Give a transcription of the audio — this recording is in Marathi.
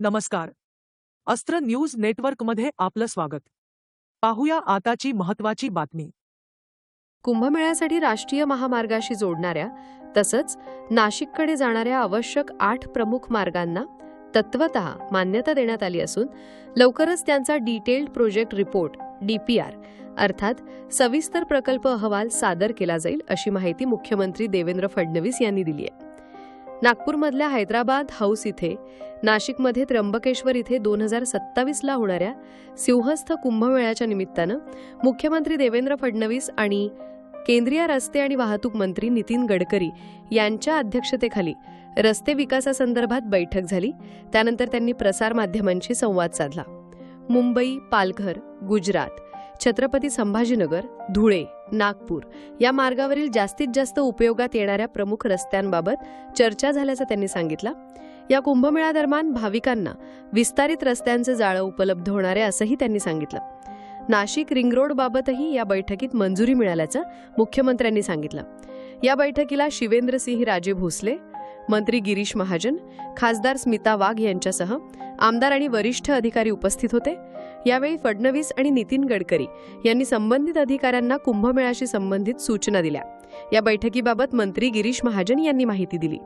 नमस्कार. अस्त्र न्यूज नेटवर्कमध्ये आपलं स्वागत. पाहूया आताची महत्वाची बातमी. कुंभमेळ्यासाठी राष्ट्रीय महामार्गाशी जोडणाऱ्या तसंच नाशिककडे जाणाऱ्या आवश्यक आठ प्रमुख मार्गांना तत्वत मान्यता देण्यात आली असून लवकरच त्यांचा डिटेल्ड प्रोजेक्ट रिपोर्ट डीपीआर अर्थात सविस्तर प्रकल्प अहवाल सादर केला जाईल अशी माहिती मुख्यमंत्री देवेंद्र फडणवीस यांनी दिली आहे. नागपूरमधल्या हैदराबाद हाऊस इथे नाशिकमध्ये त्र्यंबकेश्वर इथे दोन हजार सत्तावीसला होणाऱ्या सिंहस्थ कुंभमेळ्याच्या निमित्तानं मुख्यमंत्री देवेंद्र फडणवीस आणि केंद्रीय रस्ते आणि वाहतूक मंत्री नितीन गडकरी यांच्या अध्यक्षतेखाली रस्ते विकासासंदर्भात बैठक झाली. त्यानंतर त्यांनी प्रसारमाध्यमांशी संवाद साधला. मुंबई पालघर गुजरात छत्रपती संभाजीनगर धुळे नागपूर या मार्गावरील जास्तीत जास्त उपयोगात येणाऱ्या प्रमुख रस्त्यांबाबत चर्चा झाल्याचं त्यांनी सांगितलं. या कुंभमेळ्यादरम्यान भाविकांना विस्तारित रस्त्यांचं जाळं उपलब्ध होणार आहे असंही त्यांनी सांगितलं. नाशिक रिंग रोडबाबतही या बैठकीत मंजुरी मिळाल्याचं मुख्यमंत्र्यांनी सांगितलं. या बैठकीला शिवेंद्रसिंह राजे भोसले मंत्री गिरीश महाजन खासदार स्मिता वाघ यांच्यासह आमदार आणि वरिष्ठ अधिकारी उपस्थित होते. यावेळी फडणवीस आणि नितीन गडकरी यांनी संबंधित अधिकाऱ्यांना कुंभमेळ्याशी संबंधित सूचना दिल्या. या बैठकीबाबत मंत्री गिरीश महाजन यांनी माहिती दिली.